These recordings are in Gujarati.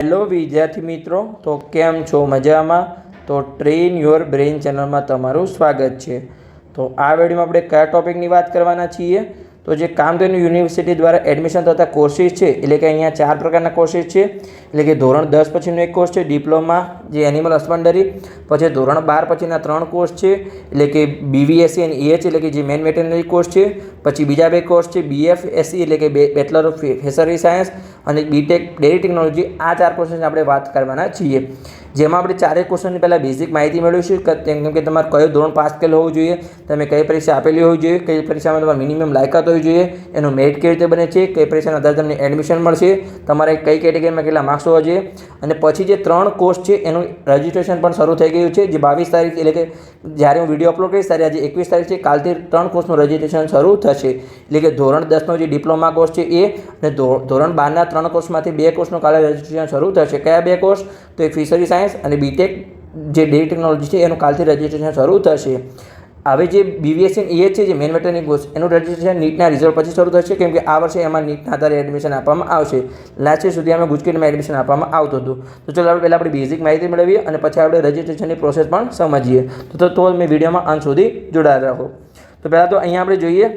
હેલો વિદ્યાર્થી મિત્રો, તો કેમ છો? મજામાં? તો ટ્રેન યોર બ્રેઇન ચેનલમાં તમારું સ્વાગત છે. તો આ વિડીયોમાં આપણે કયા ટોપિકની વાત કરવાના છીએ? તો જે કામધેનુ યુનિવર્સિટી દ્વારા એડમિશન થતા કોર્સિસ છે, એટલે કે અહીંયા ચાર પ્રકારના કોર્સિસ છે. એટલે કે ધોરણ દસ પછીનો એક કોર્સ છે, ડિપ્લોમા જે એનિમલ હસબન્ડરી પછી ધોરણ બાર પછીના ત્રણ કોર્સ છે, એટલે કે બીવીએસસી અને એચ એટલે કે જે મેન વેટરનરી કોર્સ છે, પછી બીજા બે કોર્સ છે બીએફએસસી એટલે કે બેચલર ઓફ ફિશરી સાયન્સ અને બીટેક ડેરી ટેકનોલોજી આ ચાર કોર્સની આપણે વાત કરવાના છીએ. જેમાં આપણે ચારેય ક્વેશ્ચનની પહેલાં બેઝિક માહિતી મેળવીશું કેમ કે તમારે કયો ધોરણ પાસ કરેલો હોવું જોઈએ, તમે કઈ પરીક્ષા આપેલી હોવી જોઈએ, કઈ પરીક્ષામાં તમારે મિનિમમ લાયકાત હોવી જોઈએ, એનું મેરિટ કેવી રીતે બને છે, કઈ પરીક્ષાના આધારે તમને એડમિશન મળશે, તમારે કઈ કેટેગરીમાં કેટલા માર્ક્સ હોવા જોઈએ, અને પછી જે ત્રણ કોર્સ છે, એનું રજિસ્ટ્રેશન પણ શરૂ થઈ ગયું છે. જે બાવીસ તારીખ, એટલે કે જ્યારે હું વીડિયો અપલોડ કરીશ, ત્યારે આજે એકવીસ તારીખ છે. કાલથી ત્રણ કોર્સનું રજિસ્ટ્રેશન શરૂ થશે. એટલે કે ધોરણ દસનો જે ડિપ્લોમા કોર્સ છે એ અને ધોરણ બારના ત્રણ કોર્સમાંથી બે કોર્સનું કાલે રજિસ્ટ્રેશન શરૂ થશે. કયા બે કોર્સ તો એક ફિશરી સાયન્સ અને બીટેક જે ડેરી ટેકનોલોજી છે, એનું કાલથી રજિસ્ટ્રેશન શરૂ થશે. હવે જે બીવીએસસી એ છે જે મેન મેટરની કોર્સ એનું રજિસ્ટ્રેશન નીટના રિઝલ્ટ પછી શરૂ થશે, કેમ કે આ વર્ષે એમાં નીટના આધારે એડમિશન આપવામાં આવશે. લાસ્ટ યર સુધી અમે ગુજકેટમાં એડમિશન આપવામાં આવતું હતું. તો ચલો આપણે પહેલાં આપણે બેઝિક માહિતી મેળવીએ અને પછી આપણે રજિસ્ટ્રેશનની પ્રોસેસ પણ સમજીએ. તો તો તો મેં વિડીયોમાં અંત સુધી જોડાયેલા રહો. તો પહેલાં તો અહીંયા આપણે જોઈએ,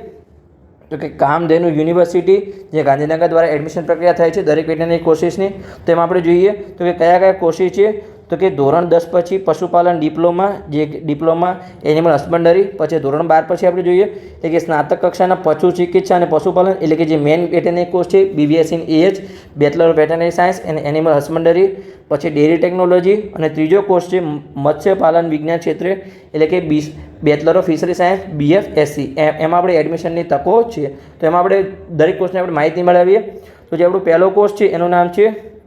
તો કે કામધેનુ યુનિવર્સિટી, જે ગાંધીનગર દ્વારા એડમિશન પ્રક્રિયા થાય છે દરેક વિજ્ઞાનની કોર્સિસની, તેમાં આપણે જોઈએ, તો કે કયા કયા કોર્સિસ છે તો કે ધોરણ દસ પછી પશુપાલન ડિપ્લોમા, જે ડિપ્લોમા એનિમલ હસબન્ડરી પછી ધોરણ બાર પછી આપણે જોઈએ એટલે કે સ્નાતક કક્ષાના પશુ ચિકિત્સા અને પશુપાલન એટલે કે જે મેન વેટેનરી કોર્સ છે BBS in H bachelor of veterinary science and animal husbandry પછી ડેરી ટેકનોલોજી અને ત્રીજો કોર્સ છે, મત્સ્યપાલન વિજ્ઞાન ક્ષેત્રે એટલે કે B bachelor of fishery science BFSc એમાં આપણે એડમિશનની તકો છે. તો એમાં આપણે દરેક કોર્સની આપણે માહિતી મેળવીએ. તો જે આપણો પહેલો કોર્સ છે, એનું નામ છે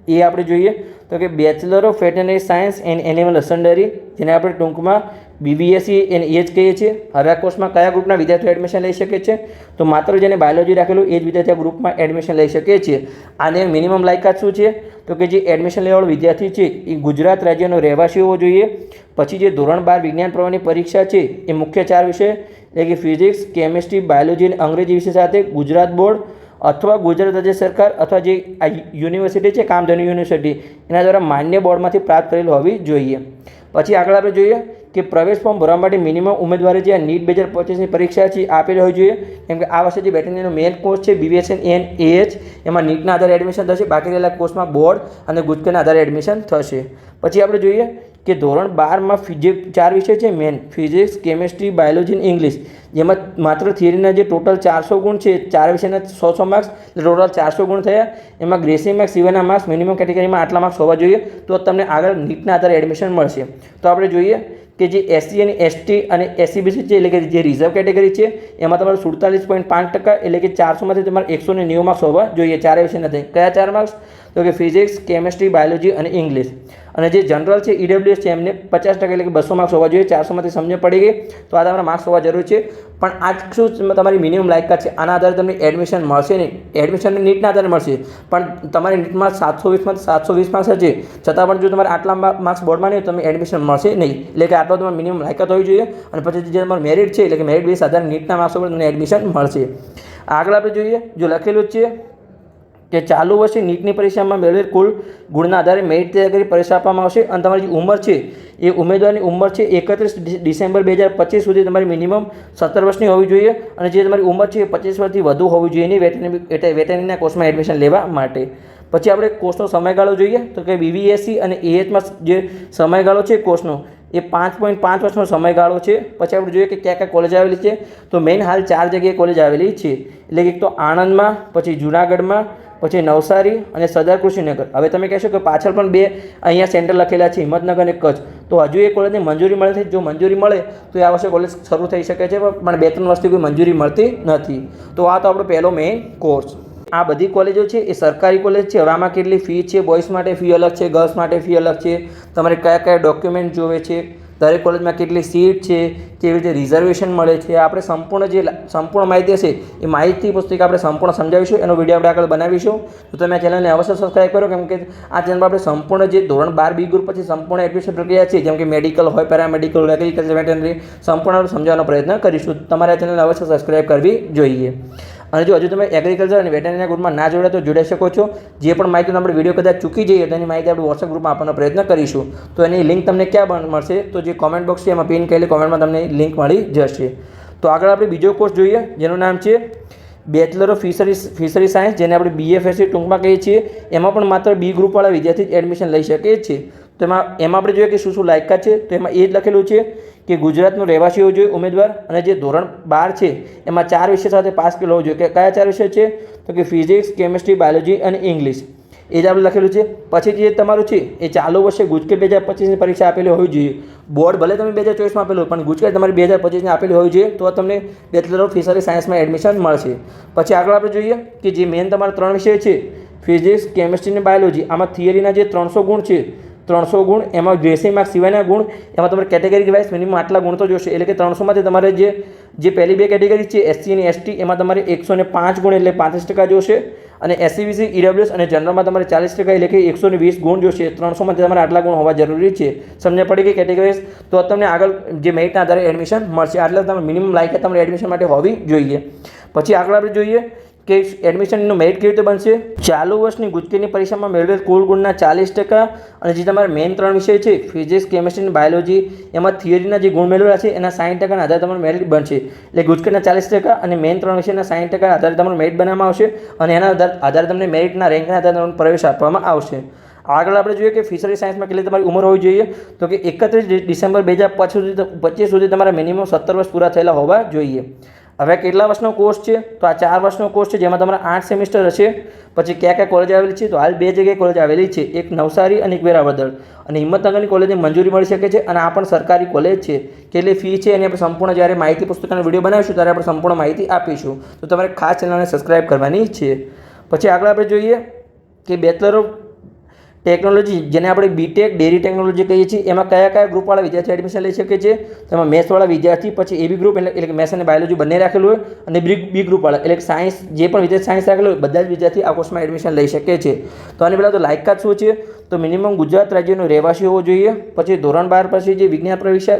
એ આપણે જોઈએ તો કે bachelor of veterinary science and animal husbandry જેને આપણે ટૂંકમાં બીબીએસસી એન્ડ એજ કહીએ છીએ. હવે આ કોર્સમાં કયા ગ્રુપના વિદ્યાર્થીઓ એડમિશન લઈ શકે છે? તો માત્ર જેને બાયોલોજી રાખેલું એ જ વિદ્યાર્થી ગ્રુપમાં એડમિશન લઈ શકે છે. આને મિનિમમ લાયકાત શું છે? તો કે જે એડમિશન લેવાળો વિદ્યાર્થી છે, એ ગુજરાત રાજ્યનો રહેવાસી હોવો જોઈએ. પછી જે ધોરણ બાર વિજ્ઞાન પ્રવાહની પરીક્ષા છે, એ મુખ્ય ચાર વિષય, એટલે કે ફિઝિક્સ કેમિસ્ટ્રી બાયોલોજી અને અંગ્રેજી વિષય સાથે ગુજરાત બોર્ડ અથવા ગુજરાત રાજ્ય સરકાર અથવા જે આ યુનિવર્સિટી છે, કામધેનુ યુનિવર્સિટી, એના દ્વારા માન્ય બોર્ડમાંથી પ્રાપ્ત કરેલ હોવી જોઈએ. પછી આગળ આપણે જોઈએ કે પ્રવેશ ફોર્મ ભરવા માટે મિનિમમ ઉમેદવારે જે આ નીટ બે હજાર પચીસની પરીક્ષા છે આપેલી હોવી જોઈએ. કેમ કે આ વર્ષે જે વેટરનરીનો મેઇન કોર્સ છે બીવીએસએન એન એચ એમાં નીટના આધારે એડમિશન થશે. બાકી રહેલા કોર્સમાં બોર્ડ અને ગુજકેના આધારે એડમિશન થશે. પછી આપણે જોઈએ કે ધોરણ બારમાં ફિઝિક ચાર વિષય છે મેન ફિઝિક્સ કેમેસ્ટ્રી બાયોલોજી અને ઇંગ્લિશ જેમાં માત્ર થિયરીના જે ટોટલ ચારસો ગુણ છે, ચાર વિષયના સો સો માર્ક્સ ટોટલ ચારસો ગુણ થયા. એમાં ગ્રેસિંગ માર્ક્સ સિવાયના માર્ક્સ મિનિમમ કેટેગરીમાં આટલા માર્ક્સ હોવા જોઈએ. તો તમને આગળ નીટના આધારે એડમિશન મળશે. તો આપણે જોઈએ કે જે એસસી અને એસટી અને એસસીબીસી છે, એટલે કે જે રિઝર્વ કેટેગરી છે, એમાં તમારે સુડતાલીસ પોઈન્ટ પાંચ ટકા, એટલે કે ચારસોમાંથી તમારે એકસો ને નેવું માર્ક્સ હોવા જોઈએ. ચારે વિષય નથી કયા ચાર માર્ક્સ તો કે ફિઝિક્સ કેમેસ્ટ્રી બાયોલોજી અને ઇંગ્લિશ અને જે જનરલ છે ઈડબ્લ્યુએસ છે, એમને પચાસ ટકા એટલે કે બસો માર્ક્સ હોવા જોઈએ. ચારસોમાંથી સમજણ પડી ગઈ. તો આ તમારા માર્ક્સ હોવા જરૂરી છે. પણ આ શું તમારી મિનિમમ લાયકાત છે? આના આધારે તમને એડમિશન મળશે નહીં. એડમિશન નીટના આધારે મળશે. પણ તમારી નીટમાં સાતસો વીસમાં સાતસો વીસ માર્ક્સ છે છતાં પણ જો તમારે આટલા માર્ક્સ બોર્ડમાં નહીં હોય, તો તમને એડમિશન મળશે નહીં. એટલે કે આટલો તમારે મિનિમમ લાયકાત હોવી જોઈએ. અને પછી જે તમારું મેરિટ છે, એટલે કે મેરિટ બેઝ આધારે નીટના માર્ક્સ ઉપર તમને એડમિશન મળશે. આગળ આપણે જોઈએ, જો લખેલું જ છે કે ચાલુ વર્ષે નીટની પરીક્ષામાં મેળવેલ કુલ ગુણના આધારે મેરિટ તૈયાર કરી પરીક્ષા આપવામાં આવશે અને તમારી જે ઉંમર છે, એ ઉમેદવારની ઉંમર છે એકત્રીસ ડિસેમ્બર બે હજાર પચીસ સુધી તમારી મિનિમમ સત્તર વર્ષની હોવી જોઈએ અને જે તમારી ઉંમર છે એ પચીસ વર્ષથી વધુ હોવી જોઈએ નહીં વેટરનરી એટલે વેટરનરીના કોર્સમાં એડમિશન લેવા માટે. પછી આપણે કોર્સનો સમયગાળો જોઈએ. તો કે બીવીએસસી અને એએચમાં જે સમયગાળો છે કોર્સનો, એ પાંચ પોઈન્ટ પાંચ વર્ષનો સમયગાળો છે. પછી આપણે જોઈએ કે ક્યાં ક્યાં કોલેજ આવેલી છે. તો મેઇન હાલ ચાર જગ્યાએ કોલેજ આવેલી છે. એટલે એક તો આણંદમાં, પછી જુનાગઢમાં પછી નવસારી અને સરદાર કૃષિનગર. હવે તમે કહેશો કે પાછળ પણ બે અહીંયા સેન્ટર લખેલા છે, હિંમતનગર અને કચ્છ. તો હજુ એ કોલેજની મંજૂરી મળે છે? જો મંજૂરી મળે, તો આ વર્ષે કોલેજ શરૂ થઈ શકે છે, પણ બે ત્રણ વર્ષથી કોઈ મંજૂરી મળતી નથી. તો આ તો આપણો પહેલો મેઇન કોર્સ આ બધી કોલેજો છે, એ સરકારી કોલેજ છે. હવે આમાં કેટલી ફી છે? બોયસ માટે ફી અલગ છે ગર્લ્સ માટે ફી અલગ છે. તમારે કયા કયા ડોક્યુમેન્ટ જોવે છે? દરેક કોલેજમાં કેટલી સીટ છે, કેવી રીતે રિઝર્વેશન મળે છે, આપણે સંપૂર્ણ જે સંપૂર્ણ માહિતી હશે, એ માહિતી પુસ્તક આપણે સંપૂર્ણ સમજાવીશું, એનો વીડિયો આપણે આગળ બનાવીશું. તો તમે આ ચેનલને અવશ્ય સબસ્ક્રાઈબ કરો, કેમ કે આ ચેનલ આપણે સંપૂર્ણ જે ધોરણ બાર બી ગ્રુપ પછી સંપૂર્ણ એડમિશન પ્રક્રિયા છે, જેમ કે મેડિકલ હોય પેરામેડિકલ એગ્રીકલ્ચર વેટનરી સંપૂર્ણ સમજાવવાનો પ્રયત્ન કરીશું. તમારે આ ચેનલને અવશ્ય સબસ્ક્રાઈબ કરવી જોઈએ. અને જો હજુ તમે એગ્રીકલ્ચર અને વેટરનરીના ગ્રુપમાં ના જોડે તો જોડાઈ શકો છો. જે પણ માહિતી આપણે વીડિયો કદાચ ચૂકી જઈએ, તો એની માહિતી આપણે વોટ્સઅપ ગ્રુપમાં આપવાનો પ્રયત્ન કરીશું. તો એની લિંક તમને ક્યાં મળશે? તો જે કોમેન્ટ બોક્સ છે, એમાં પિન કરેલી કોમેન્ટમાં તમને લિંક મળી જશે. તો આગળ આપણે બીજો કોર્સ જોઈએ, જેનું નામ છે bachelor of fisheries fishery science જેને આપણે બીએફએસસી ટૂંકમાં કહીએ છીએ. એમાં પણ માત્ર બી ગ્રુપવાળા વિદ્યાર્થી જ એડમિશન લઈ શકે છે. તો એમાં એમાં આપણે જોઈએ કે શું શું લાયકાત છે? તો એમાં એ જ લખેલું છે કે ગુજરાતનો રહેવાસી હોવો જોઈએ ઉમેદવાર અને જે ધોરણ બાર છે, એમાં ચાર વિષય સાથે પાસ કરેલો હોવો જોઈએ. કે કયા ચાર વિષય છે? તો કે ફિઝિક્સ, કેમિસ્ટ્રી, બાયોલોજી અને ઇંગ્લિશ. એ જ આપણે લખેલું છે. પછી જે તમારું છે, એ ચાલુ વર્ષે ગુજકેટ બે હજાર પચીસની પરીક્ષા આપેલી હોવી જોઈએ. બોર્ડ ભલે તમે બે હજાર ચોવીસમાં આપેલું પણ ગુજકેટ તમારી બે હજાર પચીસની આપેલી હોવી જોઈએ, તો તમને બેચલર ઓફ ફિશરી સાયન્સમાં એડમિશન મળશે. પછી આગળ આપણે જોઈએ કે જે મેન તમારા ત્રણ વિષય છે, ફિઝિક્સ, કેમિસ્ટ્રી અને બાયોલોજી. આમાં થિયરીના જે ત્રણસો ગુણ છે ત્રણસો ગુણ, એમાં ગ્રેસિંગ માર્ક સિવાયના ગુણ, એમાં તમારે કેટેગરી વાઇઝ મિનિમમ આટલા ગુણ તો જોશે. એટલે કે ત્રણસોમાંથી તમારે જે જે પહેલી બે કેટેગરી છે એસસી અને એસટી એમાં તમારે એકસો ને પાંચ ગુણ એટલે પાંત્રીસ ટકા જોશે. અને એસસીબીસી ઈડબ્લ્યુએસ અને જનરલમાં તમારે ચાલીસ ટકા એટલે કે એકસો ને વીસ ગુણ જોશે. ત્રણસોમાંથી તમારે આટલા ગુણ હોવા જરૂરી છે. સમજ પડી ગઈ કેટેગરીઝ તો તમને આગળ જે મેરિટના આધારે એડમિશન મળશે. આટલા તમે મિનિમમ લાયકાત તમારે એડમિશન માટે હોવી જોઈએ. પછી આગળ આપણે જોઈએ કે એડમિશનનું મેરિટ કેવી રીતે બનશે? ચાલુ વર્ષની ગુજકેટની પરીક્ષામાં મેળવેલ કુલ ગુણના ચાલીસ ટકા અને જે તમારા મેઇન ત્રણ વિષય છે, ફિઝિક્સ, કેમિસ્ટ્રી અને બાયોલોજી, એમાં થિયરીના જે ગુણ મેળવેલા છે, એના સાઠ ટકાના આધારે તમારું મેરિટ બનશે. એટલે ગુજકેટના ચાલીસ ટકા અને મેઇન ત્રણ વિષયના સાઠ ટકાના આધારે તમારું મેરિટ બનાવવામાં આવશે અને એના આધારે તમને મેરિટના રેન્કના આધારે તમને પ્રવેશ આપવામાં આવશે. આગળ આપણે જોઈએ કે ફિશરી સાયન્સમાં કેટલી તમારી ઉંમર હોવી જોઈએ? તો કે એકત્રીસ ડિસેમ્બર બે હજાર પચીસ સુધી પચીસ સુધી તમારા મિનિમમ સત્તર વર્ષ પૂરા થયેલા હોવા જોઈએ. હવે કેટલા વર્ષનો કોર્સ છે? તો આ ચાર વર્ષનો કોર્સ છે, જેમાં તમારા આઠ સેમિસ્ટર હશે. પછી ક્યાં ક્યાં કોલેજ આવેલી છે? તો હાલ બે જગ્યાએ કોલેજ આવેલી છે. એક નવસારી અને એક વેરાવદર. અને હિંમતનગરની કોલેજની મંજૂરી મળી શકે છે અને આ પણ સરકારી કોલેજ છે. કેટલી ફી છે એની આપણે સંપૂર્ણ જ્યારે માહિતી પુસ્તકનો વીડિયો બનાવીશું, ત્યારે આપણે સંપૂર્ણ માહિતી આપીશું. તો તમારે ખાસ ચેનલને સબસ્ક્રાઈબ કરવાની છે. પછી આગળ આપણે જોઈએ કે બેચલર ઓફ ટેકનોલોજી, જેને આપણે બીટેક ડેરી ટેકનોલોજી કહીએ છીએ, એમાં કયા કયા ગ્રુપવાળા વિદ્યાર્થી એડમિશન લઈ શકે છે? તેમાં મેથ્સવાળા વિદ્યાર્થી, પછી એબી ગ્રુપ એટલે એટલે કે મેથ્સ અને બાયોલોજી બંને રાખેલું હોય, અને બી બી ગ્રુપવાળા એટલે સાયન્સ જે પણ વિદ્યાર્થી સાયન્સ રાખેલું હોય, બધા જ વિદ્યાર્થી આ કોર્સમાં એડમિશન લઈ શકે છે. તો આની પહેલાં તો લાયકાત શું છે? તો મિનિમમ ગુજરાત રાજ્યનો રહેવાસી હોવો જોઈએ. પછી ધોરણ બાર પછી જે વિજ્ઞાન પરીક્ષા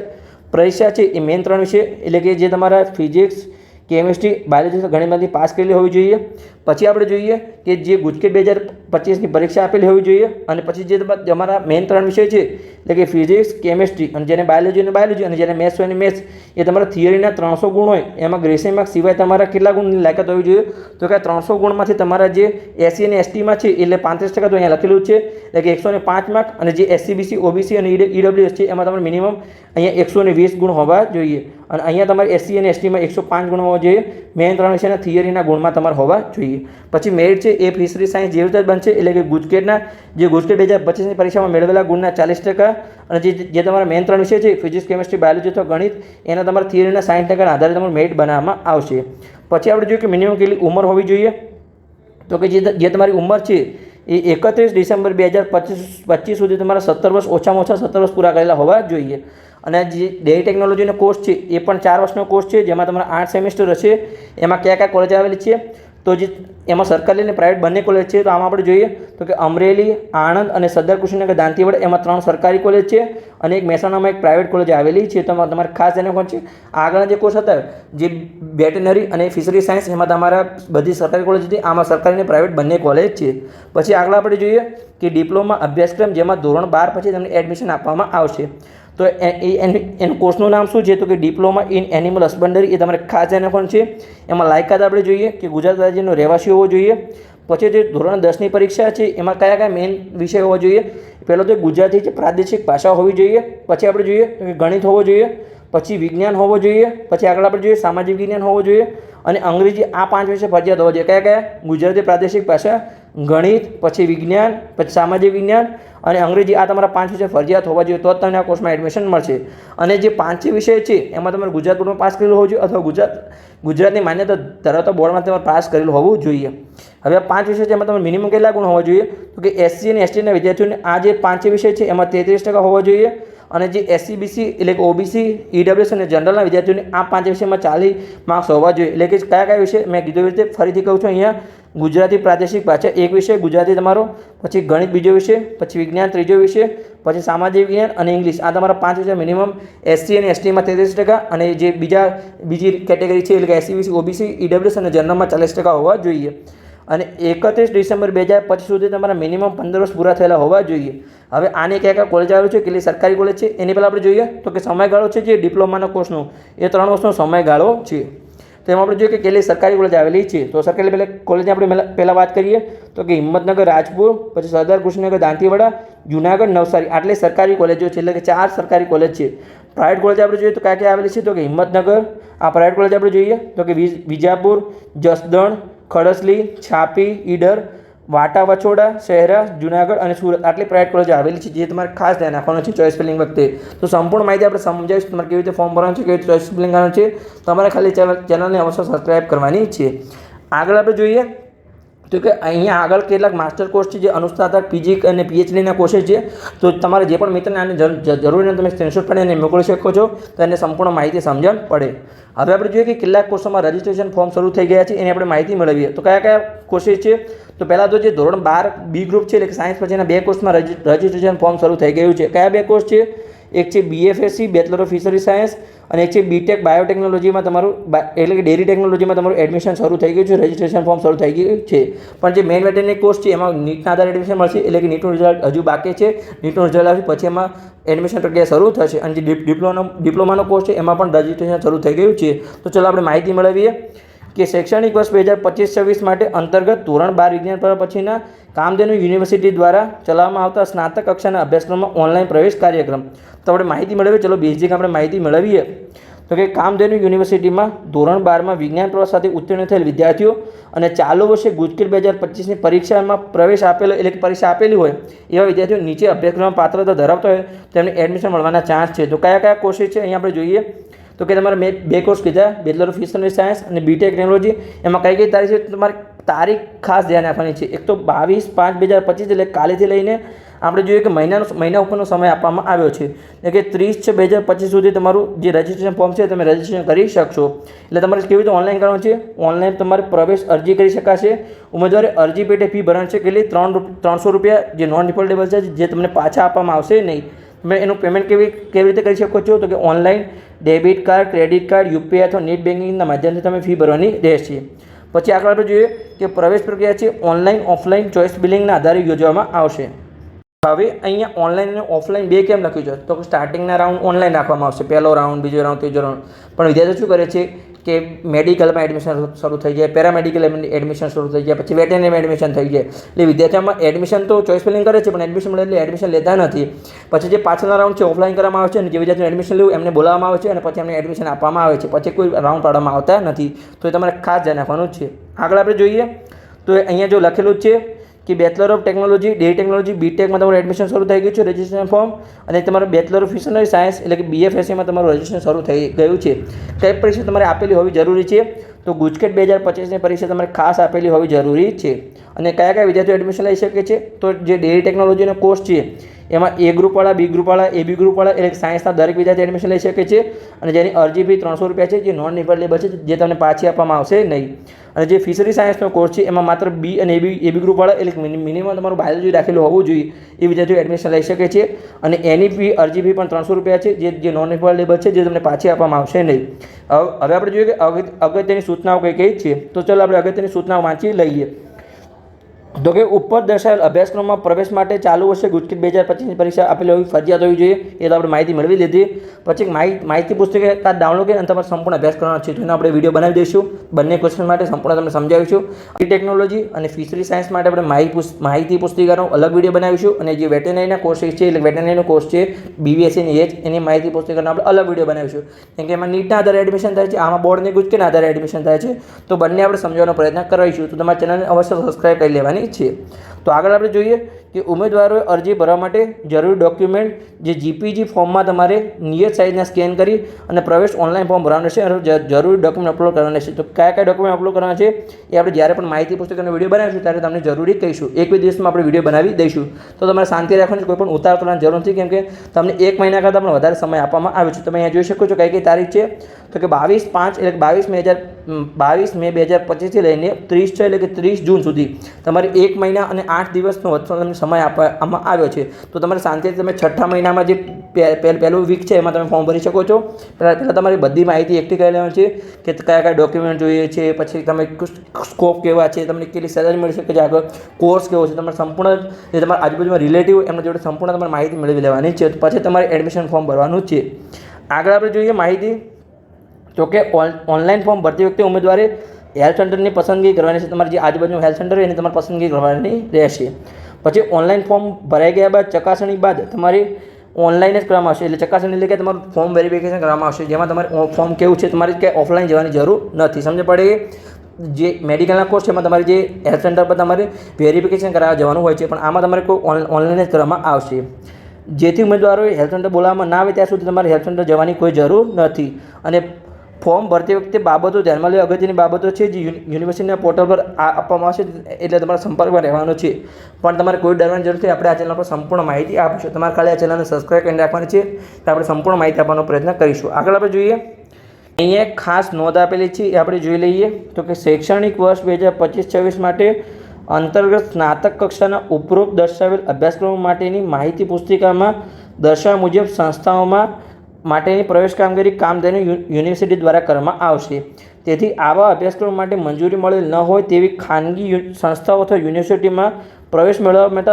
પરીક્ષા છે, એ મેન ત્રણ વિષય, એટલે કે જે તમારા ફિઝિક્સ કેમિસ્ટ્રી બાયોલોજી ઘણીમાંથી પાસ કરેલી હોવી જોઈએ. પછી આપણે જોઈએ કે જે ગુજકેટ બે હજાર પચીસની પરીક્ષા આપેલી હોવી જોઈએ અને પછી જે અમારા મેઇન ત્રણ વિષય છે, એટલે કે ફિઝિક્સ કેમિસ્ટ્રી અને જેને બાયોલોજી અને બાયોલોજી અને જેને મેથ્સ હોય અને મેથ્સ એ તમારા થિયરીના ત્રણસો ગુણ હોય. એમાં ગ્રેસી માર્ક સિવાય તમારા કેટલા ગુણની લાયકાત હોવી જોઈએ? તો કે ત્રણસો ગુણમાંથી તમારા જે એસસી અને એસટીમાં છે, એટલે પાંત્રીસ ટકા તો અહીંયા લખેલું છે. એટલે કે એકસો ને પાંચ માર્ક અને જે એસસીબીસી ઓબીસી અને ઈડબ્લ્યુએસ છે, એમાં તમારે મિનિમમ અહીંયા એકસો વીસ ગુણ હોવા જોઈએ. અને અહીંયા તમારે એસસી અને એસટીમાં એકસો પાંચ ગુણ હોવા જોઈએ મેઇન ત્રણ વિષયના થિયરીના ગુણમાં તમારે હોવા જોઈએ. પછી મેરિટ છે એ ફિશરી સાયન્સ જેવી રીતે બનશે, એટલે કે ગુજકેટના જે ગુજકેટ બે હજાર પચીસની પરીક્ષામાં મેળવેલા ગુણના ચાલીસ ટકા અને જે જે તમારા મેઇન ત્રણ વિષય છે ફિઝિક્સ કેમિસ્ટ્રી બાયોલોજી અથવા ગણિત, એના તમારા થિયરીના સાઠ ટકાના આધારે તમારું મેરિટ બનાવવામાં આવશે. પછી આપણે જોઈએ કે મિનિમમ કેટલી ઉંમર હોવી જોઈએ. તો કે જે તમારી ઉંમર છે એ એકત્રીસ ડિસેમ્બર બે હજાર પચીસ પચીસ સુધી તમારા સત્તર વર્ષ ઓછામાં ઓછા સત્તર વર્ષ પૂરા કરેલા હોવા જોઈએ. અને જે ડેરી ટેકનોલોજીનો કોર્સ છે, એ પણ ચાર વર્ષનો કોર્સ છે, જેમાં તમારા આઠ સેમિસ્ટર હશે. એમાં કયા કયા કોલેજ આવેલી છે? તો જે એમાં સરકારી અને પ્રાઇવેટ બંને કોલેજ છે, તો આમાં આપણે જોઈએ, તો કે અમરેલી, આણંદ અને સરદાર કૃષ્ણનગર દાંતીવાડ, એમાં ત્રણ સરકારી કોલેજ છે અને એક મહેસાણામાં એક પ્રાઇવેટ કોલેજ આવેલી છે. તો એમાં તમારે ખાસ ધ્યાન કોણ છે, આગળના જે કોર્સ હતા, જે વેટનરી અને ફિશરી સાયન્સ એમાં તમારા બધી સરકારી કોલેજ હતી, આમાં સરકારી અને પ્રાઇવેટ બંને કોલેજ છે. પછી આગળ આપણે જોઈએ કે ડિપ્લોમા અભ્યાસક્રમ, જેમાં ધોરણ બાર પછી તમને એડમિશન આપવામાં આવશે. તો એનું કોર્સનું નામ શું છે? તો કે ડિપ્લોમા ઇન એનિમલ હસબન્ડરી એ તમારે ખાસ એને પણ છે. એમાં લાયકાત આપણે જોઈએ કે ગુજરાત રાજ્યનો રહેવાસી હોવો જોઈએ. પછી જે ધોરણ દસની પરીક્ષા છે, એમાં કયા કયા મેઇન વિષય હોવા જોઈએ? પહેલો તો ગુજરાતી જે પ્રાદેશિક ભાષા હોવી જોઈએ. પછી આપણે જોઈએ તો કે ગણિત હોવો જોઈએ. પછી વિજ્ઞાન હોવો જોઈએ. પછી આગળ આપણે જોઈએ સામાજિક વિજ્ઞાન હોવો જોઈએ. અને અંગ્રેજી આ પાંચ વિષય ફરજિયાત હોવા જોઈએ. કયા કયા? ગુજરાતી પ્રાદેશિક ભાષા ગણિત, પછી વિજ્ઞાન, પછી સામાજિક વિજ્ઞાન અને અંગ્રેજી આ તમારા પાંચ વિષય ફરજિયાત હોવા જોઈએ તો જ તમને આ કોર્સમાં એડમિશન મળશે. અને જે પાંચે વિષય છે, એમાં તમારે ગુજરાત બોર્ડમાં પાસ કરેલું હોવું જોઈએ અથવા ગુજરાત, ગુજરાતની માન્યતા ધરાવતા બોર્ડમાં તમારે પાસ કરેલું હોવું જોઈએ. હવે પાંચ વિષય છે, એમાં તમારે મિનિમમ કેટલા ગુણ હોવા જોઈએ? તો કે એસસી અને એસટીના વિદ્યાર્થીઓને આ જે પાંચે વિષય છે, એમાં તેત્રીસ ટકા હોવા જોઈએ. અને જે એસસીબીસી એટલે કે ઓબીસી ઈડબ્લ્યુએસ અને જનરલના વિદ્યાર્થીઓને આ પાંચ વિષયમાં ચાલી માર્ક્સ હોવા જોઈએ. એટલે કે કયા કયા વિષય? મેં કીધું રીતે ફરીથી કહું છું અહીંયા, ગુજરાતી પ્રાદેશિક ભાષા એક વિષય, ગુજરાતી તમારો, પછી ગણિત બીજો વિષય, પછી વિજ્ઞાન ત્રીજો વિષય, પછી સામાજિક વિજ્ઞાન અને ઇંગ્લિશ. આ તમારા પાંચ વિષય મિનિમમ એસસી અને એસટીમાં તેત્રીસ ટકા અને જે બીજા, બીજી કેટેગરી છે, એટલે કે એસસીબીસી ઓબીસી ઈડબ્લ્યુએસ અને જનરલમાં ચાલીસ ટકા હોવા જોઈએ. અને એકત્રીસ ડિસેમ્બર બે હજાર પચીસ સુધી તમારા મિનિમમ પંદર વર્ષ પૂરા થયેલા હોવા જોઈએ. હવે આની કયા કયા કોલેજ આવેલું છે, કેટલી સરકારી કોલેજ છે, એની પહેલાં આપણે જોઈએ તો કે સમયગાળો છે જે ડિપ્લોમાના કોર્સનો એ ત્રણ વર્ષનો સમયગાળો છે. તો એમાં આપણે જોઈએ કે કેટલી સરકારી કોલેજ આવેલી છે. તો સરકારી પહેલાં કોલેજની આપણે પહેલા- વાત કરીએ તો કે હિંમતનગર, રાજપુર, પછી સરદાર કૃષ્ણનગર, દાંતીવાડા, જુનાગઢ, નવસારી, આટલી સરકારી કોલેજો છે, એટલે કે ચાર સરકારી કોલેજ છે. પ્રાઇવેટ કોલેજ આપણે જોઈએ તો કયા ક્યાં આવેલી છે? તો કે હિંમતનગર, આ પ્રાઇવેટ કોલેજ આપણે જોઈએ તો કે વિજ- વિજાપુર, જસદણ, ખડસલી, છાપી, ઈડર વાટા, વછોડા, શહેરા, જુનાગઢ અને સુરત. આટલી પ્રાઇવેટ કોલેજો આવેલી છે, જે તમારે ખાસ ધ્યાન રાખવાનું છે ચોઈસ ફિલિંગ વખતે. તો સંપૂર્ણ માહિતી આપણે સમજાવીશું, તમારે કેવી રીતે ફોર્મ ભરવાનું છે, કેવી રીતે ચોઈસ ફિલિંગ કરવાનું છે. તમારે ખાલી ચેનલ ચેનલને અવશ્ય સબસ્ક્રાઇબ કરવાની છે. આગળ આપણે જોઈએ તો કે અહીંયા આગળ કેટલાક માસ્ટર કોર્સ છે જે અનુસ્નાતક, પીજી અને પીએચડીના કોર્સેસ છે. તો તમારે જે પણ મિત્રને આને જરૂરી તમે સ્ક્રીનશોટ પણ એને મોકલી શકો છો, તો એને સંપૂર્ણ માહિતી સમજણ પડે. હવે આપણે જોઈએ કે કેટલાક કોર્સોમાં રજિસ્ટ્રેશન ફોર્મ શરૂ થઈ ગયા છે, એને આપણે માહિતી મેળવીએ. તો કયા કયા કોર્સેસ છે? તો પહેલાં તો જે ધોરણ બાર બી ગ્રુપ છે, એટલે કે સાયન્સ પછીના બે કોર્સમાં રજિસ્ટ્રેશન ફોર્મ શરૂ થઈ ગયું છે. કયા બે કોર્સ છે? એક છે BFSc bachelor of fishery science અને એક છે બીટેક બાયોટેકનોલોજીમાં તમારું એટલે કે ડેરી ટેકનોલોજીમાં તમારું એડમિશન શરૂ થઈ ગયું છે રજિસ્ટ્રેશન ફોર્મ શરૂ થઈ ગયું છે. પણ જે મેઇન વેટરની કોર્સ છે, એમાં નીટના આધારે એડમિશન મળશે, એટલે કે નીટનું રિઝલ્ટ હજુ બાકી છે. નીટનું રિઝલ્ટ આવશે, પછી એમાં એડમિશન પ્રક્રિયા શરૂ થશે. અને જે ડિપ- ડિપ્લોનો ડિપ્લોમાનો કોર્સ છે, એમાં પણ રજિસ્ટ્રેશન શરૂ થઈ ગયું છે. તો ચલો આપણે માહિતી મેળવીએ. કે શૈક્ષણિક વર્ષ બે હજાર પચીસ છવ્વીસ માટે અંતર્ગત ધોરણ બાર વિજ્ઞાન પર પછીના કામધેનુ યુનિવર્સિટી દ્વારા ચલાવવામાં આવતા સ્નાતક કક્ષાના અભ્યાસક્રમમાં ઓનલાઈન પ્રવેશ કાર્યક્રમ. તો આપણે માહિતી મેળવીએ. ચલો બેઝિક આપણે માહિતી મેળવીએ. તો કે કામધેનુ યુનિવર્સિટીમાં ધોરણ બારમાં વિજ્ઞાન પ્રવાહ સાથે ઉત્તીર્ણ થયેલ વિદ્યાર્થીઓ અને ચાલુ વર્ષે ગુજકેટ બે હજાર પચીસની પરીક્ષામાં પ્રવેશ આપેલો, એટલે પરીક્ષા આપેલી હોય, એવા વિદ્યાર્થીઓ નીચે અભ્યાસક્રમમાં પાત્રતા ધરાવતા હોય, તેમને એડમિશન મળવાના ચાન્સ છે. તો કયા કયા કોર્સિસ છે? અહીંયા આપણે જોઈએ. તો કે તમારે મેં બે કોર્સ કીધા બેચલર ઓફ ફિશનરી સાયન્સ અને બીટેક ટેકનોલોજી એમાં કઈ કઈ તારીખ છે તમારે તારીખ ખાસ ધ્યાન રાખવાની છે. એક તો બાવીસ પાંચ બે હજાર પચીસ એટલે કાલેથી લઈને આપણે જોઈએ કે મહિનાનો મહિના ઉપરનો સમય આપવામાં આવ્યો છે. એટલે કે ત્રીસ છ બે હજાર પચીસ સુધી તમારું જે રજિસ્ટ્રેશન ફોર્મ છે તમે રજિસ્ટ્રેશન કરી શકશો. એટલે તમારે કેવી રીતે ઓનલાઈન કરવાનું છે? ઓનલાઈન તમારે પ્રવેશ અરજી કરી શકાશે. ઉમેદવારે અરજી પેટે ફી ભરવાની છે. કેટલી? ત્રણ ત્રણસો રૂપિયા જે નોન રિફંડેબલ છે, જે તમને પાછા આપવામાં આવશે નહીં. તમે એનું પેમેન્ટ કેવી કેવી રીતે કરી શકો છો? તો કે online debit card credit card UPI અથવા નેટ બેન્કિંગના માધ્યમથી તમે ફી ભરવાની રહેશે. પછી આગળ આપણે જોઈએ કે પ્રવેશ પ્રક્રિયા છે ઓનલાઈન ઓફલાઈન ચોઇસ બિલિંગના આધારે યોજવામાં આવશે. હવે અહીંયા ઓનલાઈન અને ઓફલાઈન બે કેમ લખ્યું છે? તો સ્ટાર્ટિંગના રાઉન્ડ ઓનલાઈન રાખવામાં આવશે. પહેલો રાઉન્ડ બીજો રાઉન્ડ ત્રીજો રાઉન્ડ પણ વિદ્યાર્થીઓ શું કરે છે? કે મેડિકલમાં એડમિશન શરૂ થઈ જાય, પેરામેડિકલ એડમિશન શરૂ થઈ જાય, પછી વેટેનરીમાં એડમિશન થઈ જાય. એટલે વિદ્યાર્થીઓમાં એડમિશન તો ચોઇસ ફિલિંગ કરે છે, પણ એડમિશન મળે એટલે એડમિશન લેતા નથી. પછી જે પાછળના રાઉન્ડ છે ઓફલાઈન કરવામાં આવે છે અને જે વિદ્યાર્થીઓ એડમિશન લેવું એમને બોલાવવામાં આવે છે અને પછી એમને એડમિશન આપવામાં આવે છે. પછી કોઈ રાઉન્ડ પાડવામાં આવતા નથી. તો એ તમારે ખાસ ધ્યાન રાખવાનું છે. આગળ આપણે જોઈએ, તો અહીંયા જો લખેલું છે કે bachelor of technology dairy technology બીટેકમાં તમારું એડમિશન શરૂ થઈ ગયું છે રજિસ્ટ્રેશન ફોર્મ અને તમારું બેચલર ઓફ ફિશનરી સાયન્સ એટલે કે બીએફએસસીમાં તમારું રજિસ્ટ્રેશન શરૂ થઈ ગયું છે. કઈ પરીક્ષા તમારે આપેલી હોવી જરૂરી છે? તો ગુજકેટ બે હજાર પચીસની પરીક્ષા તમારે ખાસ આપેલી હોવી જરૂરી છે. અને કયા કયા વિદ્યાર્થીઓ એડમિશન લઈ શકે છે? તો જે ડેરી ટેકનોલોજીનો કોર્સ છે, એમાં એ ગ્રુપવાળા બી ગ્રુપવાળા એ બી ગ્રુપવાળા એટલે સાયન્સના દરેક વિદ્યાર્થી એડમિશન લઈ શકે છે. અને જેની અરજી ફી ત્રણસો રૂપિયા છે, જે નોન રિફંડેબલ છે, જે તમને પાછી આપવામાં આવશે નહીં. અને જે ફિશરી સાયન્સનો કોર્સ છે, એમાં માત્ર બી અને એબી એબી ગ્રુપવાળા એટલે મિનિ- મિનિમમ તમારું બાયોલોજી રાખેલું હોવું જોઈએ એ વિદ્યાર્થીઓ એડમિશન લઈ શકે છે. અને એની ફી અરજી ફી પણ ત્રણસો રૂપિયા છે, જે જે નોન રિફંડેબલ છે, જે તમને પાછી આપવામાં આવશે નહીં. હવે આપણે જોઈએ કે અગત્યની સૂચનાઓ કઈ કઈ છે? તો ચાલો આપણે અગત્યની સૂચનાઓ વાંચી લઈએ. તો કે ઉપર દર્શાવેલ અભ્યાસક્રમમાં પ્રવેશ માટે ચાલુ વર્ષે ગુજકેટ બે હજાર પચીસની પરીક્ષા આપેલી હોવી ફરજિયાત હોવી જોઈએ. એ તો આપણે માહિતી મેળવી લીધી. પછી માહિતી પુસ્તક કાર્ડ ડાઉનલોડ કરી અને તમારે સંપૂર્ણ અભ્યાસ કરવાનો છે. તેનો આપણે વીડિયો બનાવી દઈશું. બંને ક્વેશ્ચન માટે સંપૂર્ણ તમને સમજાવીશું. એ ટેકનોલોજી અને ફિશરી સાયન્સ માટે આપણે માહિતી માહિતી પુસ્તિકાનો અલગ વીડિયો બનાવીશું. અને જે વેટેનરીના કોર્સીસ છે, એટલે વેટેનરીનો કોર્સ છે બીબીએસસીની એજ એની માહિતી પુસ્તિકાનો આપણે અલગ વીડિયો બનાવીશું. કેમ કે એમાં નીટના આધારે એડમિશન થાય છે, આમાં બોર્ડની ગુજકેટના આધારે એડમિશન થાય છે. તો બંને આપણે સમજવાનો પ્રયત્ન કરાવીશું તો તમારા ચેનલને અવશ્ય સબસ્ક્રાઈબ કરી લેવાની છે. તો આગળ આપણે જોઈએ કે ઉમેદવારોએ અરજી ભરવા માટે જરૂરી ડોક્યુમેન્ટ જે જીપીજી ફોર્મમાં તમારે નિયત સાઇઝના સ્કેન કરી અને પ્રવેશ ઓનલાઈન ફોર્મ ભરવાનું છે અને જરૂરી ડોક્યુમેન્ટ અપલોડ કરવાના છે. તો કયા કયા ડોક્યુમેન્ટ અપલોડ કરવાના છે એ આપણે જ્યારે પણ માહિતી પુસ્તકનો વીડિયો બનાવીશું ત્યારે તમને જરૂરી કહીશું. એક બે દિવસમાં આપણે વીડિયો બનાવી દઈશું. તો તમારે શાંતિ રાખવાની કોઈ પણ ઉતાર કરવાની જરૂર નથી કેમ કે તમને એક મહિના કરતાં પણ વધારે સમય આપવામાં આવ્યો છે. તમે અહીંયા જોઈ શકો છો કઈ કઈ તારીખ છે? તો કે બાવીસ પાંચ એટલે બાવીસ મે હજાર બાવીસ મે બે હજાર પચીસથી લઈને ત્રીસ છે એટલે કે ત્રીસ જૂન સુધી તમારે એક મહિના અને આઠ દિવસનો વચ્ચે તમને સમય આપવામાં આવ્યો છે. તો તમારે શાંતિથી તમે છઠ્ઠા મહિનામાં જે પહેલું વીક છે એમાં તમે ફોર્મ ભરી શકો છો. પહેલાં પહેલાં તમારી બધી માહિતી એકઠી કરી લેવાની છે કે કયા કયા ડોક્યુમેન્ટ જોઈએ છે, પછી તમે સ્કોપ કેવા છે, તમને કેટલી સેલરી મળી શકે છે, આગળ કોર્સ કેવો છે, તમારે સંપૂર્ણ જે તમારા આજુબાજુમાં રિલેટિવ એમના જોડે સંપૂર્ણ તમારે માહિતી મેળવી લેવાની છે. પછી તમારે એડમિશન ફોર્મ ભરવાનું છે. આગળ આપણે જોઈએ માહિતી તો કે ઓન- ઓનલાઈન ફોર્મ ભરતી વખતે ઉમેદવારે હેલ્થ સેન્ટરની પસંદગી કરવાની છે. તમારે જે આજુબાજુનું હેલ્થ સેન્ટર એની તમારે પસંદગી કરવાની રહેશે. પછી ઓનલાઈન ફોર્મ ભરાઈ ગયા બાદ ચકાસણી બાદ તમારી ઓનલાઈન જ કરવામાં આવશે. એટલે ચકાસણી એટલે કે તમારું ફોર્મ વેરિફિકેશન કરવામાં આવશે. જેમાં તમારે ફોર્મ કેવું છે તમારે કે ઓફલાઈન જવાની જરૂર નથી. સમજ પડે? જે મેડિકલના કોર્સ છે એમાં તમારે જે હેલ્થ સેન્ટર પર તમારે વેરિફિકેશન કરાવવા જવાનું હોય છે. પણ આમાં તમારે કોઈ ઓનલાઈન જ કરવામાં આવશે. જેથી ઉમેદવારોએ હેલ્થ સેન્ટર બોલાવવામાં ના આવે ત્યાં સુધી તમારે હેલ્થ સેન્ટર જવાની કોઈ જરૂર નથી. અને ફોર્મ ભરતી વખતે બાબતો ધ્યાનમાં લેવા અગત્યની બાબતો છે જે યુનિવર્સિટીના પોર્ટલ પર આપવામાં આવશે, એટલે તમારા સંપર્કમાં રહેવાનો છે. પણ તમારે કોઈ ડરવાની જરૂર નથી. આપણે આ ચેનલ પર સંપૂર્ણ માહિતી આપીશું. તમારે ખાલી આ ચેનલને સબસ્ક્રાઈબ કરીને રાખવાની છે. તો આપણે સંપૂર્ણ માહિતી આપવાનો પ્રયત્ન કરીશું. આગળ આપણે જોઈએ. અહીંયા ખાસ નોંધ આપેલી છે. એ આપણે જોઈ લઈએ. તો કે શૈક્ષણિક વર્ષ બે હજાર પચીસ છવ્વીસ માટે અંતર્ગત સ્નાતક કક્ષાના ઉપરોક્ત દર્શાવેલ અભ્યાસક્રમો માટેની માહિતી પુસ્તિકામાં દર્શાવ્યા મુજબ સંસ્થાઓમાં માટેની પ્રવેશ કામગીરી કામધેનુ યુનિવર્સિટી દ્વારા કરવામાં આવશે. તેથી આવા અભ્યાસક્રમ માટે મંજૂરી મળેલ ન હોય તેવી ખાનગી સંસ્થાઓ અથવા યુનિવર્સિટીમાં પ્રવેશ મેળવવા માટે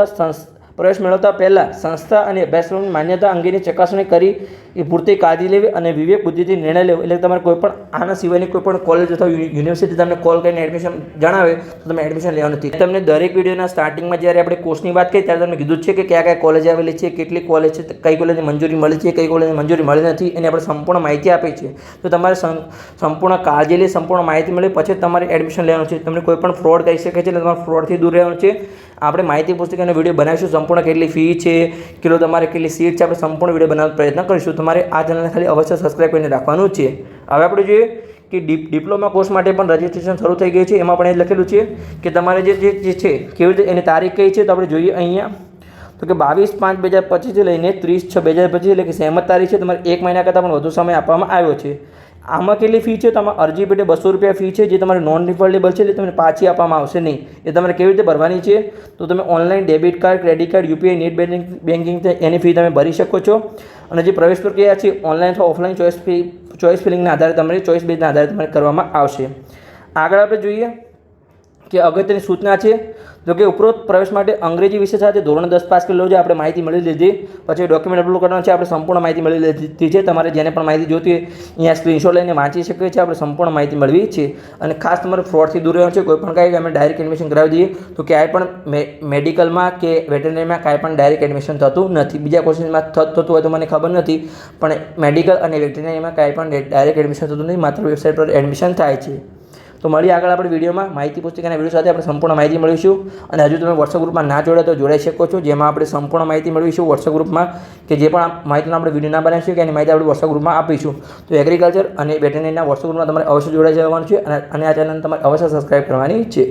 પ્રવેશ મેળવતા પહેલાં સંસ્થા અને અભ્યાસક્રમની માન્યતા અંગેની ચકાસણી કરી, એ પૂરતી કાળજી લેવી અને વિવેક બુદ્ધિથી નિર્ણય લેવો. એટલે તમારે કોઈપણ આના સિવાયની કોઈ પણ કોલેજ અથવા યુનિવર્સિટી તમને કોલ કરીને એડમિશન જણાવે, તો તમે એડમિશન લેવાનું નથી. તમને દરેક વિડીયોના સ્ટાર્ટિંગમાં જ્યારે આપણે કોર્સની વાત કરી ત્યારે તમને કીધું છે કે કયા કયા કોલેજ આવેલી છે, કેટલી કોલેજ છે, કઈ કોલેજની મંજૂરી મળી છે, કઈ કોલેજની મંજૂરી મળી નથી, એની આપણે સંપૂર્ણ માહિતી આપી છે. તો તમારે સંપૂર્ણ કાળજી લઈ, સંપૂર્ણ માહિતી મળે, પછી તમારે એડમિશન લેવાનું છે. તમને કોઈ પણ ફ્રોડ કરી શકે છે, એટલે તમારે ફ્રોડથી દૂર રહેવાનું છે. આપણે માહિતી પુસ્તિકાનો વીડિયો બનાવીશું, સંપૂર્ણ કેટલી ફી છે કેટલો તમારે કેટલી સીટ છે, આપણે સંપૂર્ણ વીડિયો બનાવવાનો પ્રયત્ન કરીશું. તમારે આ ચેનલને ખાલી અવશ્ય સબસ્ક્રાઈબ કરીને રાખવાનું છે. હવે આપણે જોઈએ કે ડિપ ડિપ્લોમા કોર્સ માટે પણ રજિસ્ટ્રેશન શરૂ થઈ ગયું છે. એમાં પણ એ લખેલું છે કે તમારે જે જે છે, કેવી રીતે, એની તારીખ કઈ છે, તો આપણે જોઈએ અહીંયા. તો કે બાવીસ પાંચ બે હજાર પચીસથી લઈને ત્રીસ છ બે હજાર પચીસ એટલે કે સહેમત તારીખ છે. તમારે એક મહિના કરતાં પણ વધુ સમય આપવામાં આવ્યો છે. આમાં કેટલી ફી છે? તમારે અરજી પેટે બસો રૂપિયા ફી છે, જે તમારે નોન રિફંડેબલ છે એટલે તમને પાછી આપવામાં આવશે નહીં. એ તમારે કેવી રીતે ભરવાની છે? તો તમે online debit card credit card UPI net banking banking એની ફી તમે ભરી શકો છો. અને જે પ્રવેશ પ્રક્રિયા છે ઓનલાઈન અથવા ઓફલાઈન ચોઈસ ફી ચોઈસ ફિલિંગના આધારે તમારે ચોઈસ બેઝના આધારે તમારે કરવામાં આવશે. આગળ આપણે જોઈએ કે અગત્યની સૂચના છે? જો કે ઉપરોક્ત પ્રવેશ માટે અંગ્રેજી વિષય સાથે ધોરણ દસ પાસ કરેલો છે આપણે માહિતી મળી લીધી. પછી ડોક્યુમેન્ટ અપલોડ કરવાનું છે, આપણે સંપૂર્ણ માહિતી મળી લીધી છે. તમારે જેને પણ માહિતી જોતી હોય, અહીંયા સ્ક્રીનશોટ લઈને વાંચી શકીએ છીએ. આપણે સંપૂર્ણ માહિતી મળવી છે. અને ખાસ તમારે ફ્રોડથી દૂર રહેવાનું છે. કોઈ પણ કાંઈ અમે ડાયરેક્ટ એડમિશન કરાવી દઈએ. તો ક્યાંય પણ મેડિકલમાં કે વેટરનરીમાં કાંઈ પણ ડાયરેક્ટ એડમિશન થતું નથી. બીજા કોર્સિસમાં થતું હોય તો મને ખબર નથી. પણ મેડિકલ અને વેટરનરીમાં કાંઈ પણ ડાયરેક્ટ એડમિશન થતું નથી. માત્ર વેબસાઇટ પર એડમિશન થાય છે. તો મળી આગળ આપણે વિડીયોમાં. માહિતી પુસ્તિકાના વીડિયો સાથે આપણે સંપૂર્ણ માહિતી મળીશું. અને હજુ તમે વોટ્સઅપ ગ્રુપમાં ના જોડે તો જોડાઈ શકો છો, જેમાં આપણે સંપૂર્ણ માહિતી મેળવીશું વોટ્સઅપ ગ્રુપમાં કે જે પણ માહિતીનો આપણે વીડિયો ના બનાવીશું, કે એની માહિતી આપણે વોટ્સઅપ ગ્રુપમાં આપીશું. તો એગ્રીકલ્ચર અને વેટરનરીના વોટ્સઅપ ગ્રુપમાં તમારે અવશ્ય જોડાઈ જવાનું છે અને આ ચેનલને તમારે અવશ્ય સબસ્ક્રાઈબ કરવાની છે.